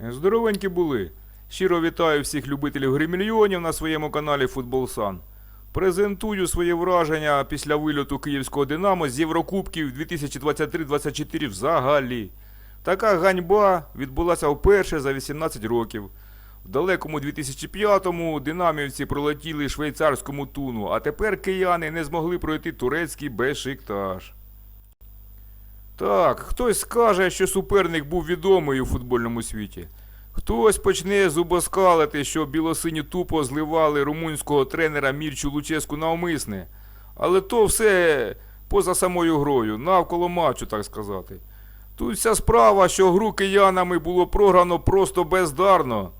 Здоровенькі були. Щиро вітаю всіх любителів гри мільйонів на своєму каналі Футбол Сан. Презентую своє враження після вильоту київського Динамо з Єврокубків 2023-24 взагалі. Така ганьба відбулася вперше за 18 років. В далекому 2005-му динамівці пролетіли швейцарському туну, а тепер кияни не змогли пройти турецький Бешикташ. Так, хтось скаже, що суперник був відомий у футбольному світі. Хтось почне зубоскалити, що білосині тупо зливали румунського тренера Мірчу Луческу навмисне. Але то все поза самою грою, навколо матчу, так сказати. Тут вся справа, що гру киянами було програно просто бездарно.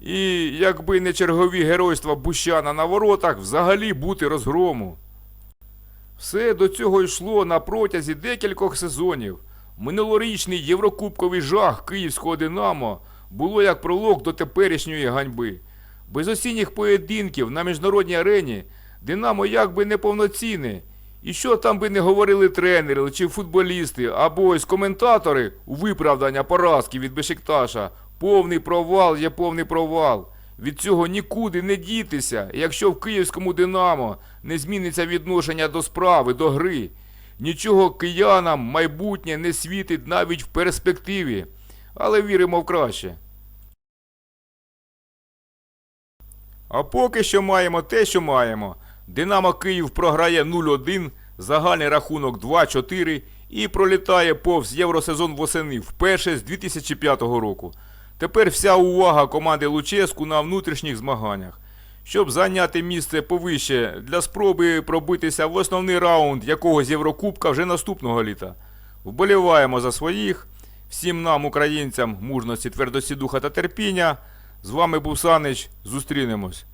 І якби не чергові геройства Бущана на воротах, взагалі бути розгрому. Все до цього йшло на протязі декількох сезонів. Минулорічний єврокубковий жах київського Динамо було як пролог до теперішньої ганьби. Без осінніх поєдинків на міжнародній арені Динамо якби неповноцінне. І що там би не говорили тренери чи футболісти, або ось коментатори у виправдання поразки від Бешикташа, повний провал є повний провал. Від цього нікуди не дітися, якщо в київському Динамо не зміниться відношення до справи, до гри. Нічого киянам майбутнє не світить навіть в перспективі, але віримо в краще. А поки що маємо те, що маємо. Динамо Київ програє 0-1, загальний рахунок 2-4 і пролітає повз євросезон восени вперше з 2005 року. Тепер вся увага команди Луческу на внутрішніх змаганнях. Щоб зайняти місце повище для спроби пробитися в основний раунд якогось Єврокубка вже наступного літа. Вболіваємо за своїх. Всім нам, українцям, мужності, твердості духа та терпіння. З вами був Санич. Зустрінемось.